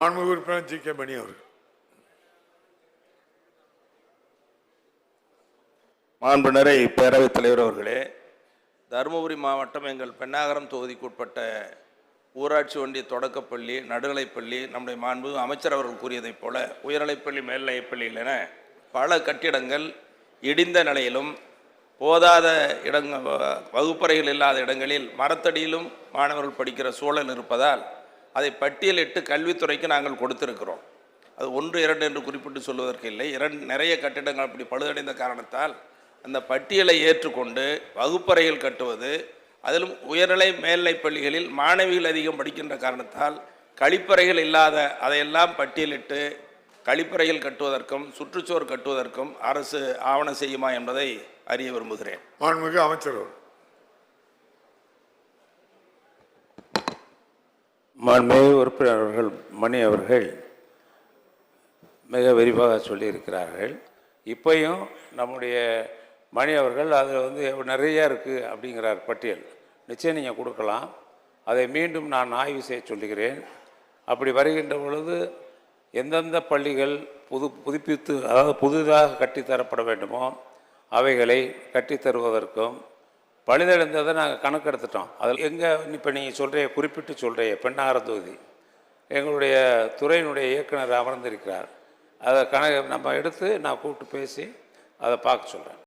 மாண்புமிகு உறுப்பினர் G K மணி அவர்கள். மாண்புநரை பேரவைத் தலைவர் அவர்களே தருமபுரி மாவட்டம் எங்கள் பெண்ணாகரம் தொகுதிக்குட்பட்ட ஊராட்சி ஒன்றிய தொடக்கப்பள்ளி நடுநிலைப்பள்ளி நம்முடைய மாண்பு அமைச்சர் அவர்கள் கூறியதைப் போல உயர்நிலைப்பள்ளி மேல்நிலைப்பள்ளியில் என பல கட்டிடங்கள் இடிந்த நிலையிலும் போதாத இடங்க வகுப்பறைகள் இல்லாத இடங்களில் மரத்தடியிலும் மாணவர்கள் படிக்கிற சூழல் இருப்பதால் அதை பட்டியலிட்டு கல்வித்துறைக்கு நாங்கள் கொடுத்திருக்கிறோம். அது ஒன்று இரண்டு என்று குறிப்பிட்டு சொல்வதற்கு இல்லை. இரண்டு நிறைய கட்டிடங்கள் அப்படி பழுதடைந்த காரணத்தால் அந்த பட்டியலை ஏற்றுக்கொண்டு வகுப்பறைகள் கட்டுவது அதிலும் உயர்நிலை மேல்நிலைப் பள்ளிகளில் மாணவிகள் அதிகம் படிக்கின்ற காரணத்தால் கழிப்பறைகள் இல்லாத அதையெல்லாம் பட்டியலிட்டு கழிப்பறைகள் கட்டுவதற்கும் சுற்றுச்சுவர் கட்டுவதற்கும் அரசு ஆவணம் செய்யுமா என்பதை அறிய விரும்புகிறேன். மாண்புமிகு அமைச்சர் அவர்கள் மாண்புமிகு உறுப்பினர் அவர்கள் மணி அவர்கள் மிக விரிவாக சொல்லியிருக்கிறார்கள். இப்பையும் நம்முடைய மணி அவர்கள் அதில் வந்து நிறையா இருக்குது அப்படிங்கிறார் பட்டியல். நிச்சயம் நீங்கள் கொடுக்கலாம். அதை மீண்டும் நான் ஆய்வு செய்ய சொல்லுகிறேன். அப்படி வருகின்ற பொழுது எந்தெந்த பள்ளிகள் புது புதுப்பித்து அதாவது புதிதாக கட்டித்தரப்பட வேண்டுமோ அவைகளை கட்டித்தருவதற்கும் பழுதடைந்ததை நாங்கள் கணக்கெடுத்துட்டோம். அதில் எங்கே இப்போ நீங்கள் சொல்கிற குறிப்பிட்டு சொல்கிற பெண்ணாகர தொகுதி எங்களுடைய துறையினுடைய இயக்குனர் அமர்ந்திருக்கிறார். அதை கணக்கு நம்ம எடுத்து நான் கூப்பிட்டு பேசி அதை பார்க்க சொல்கிறேன்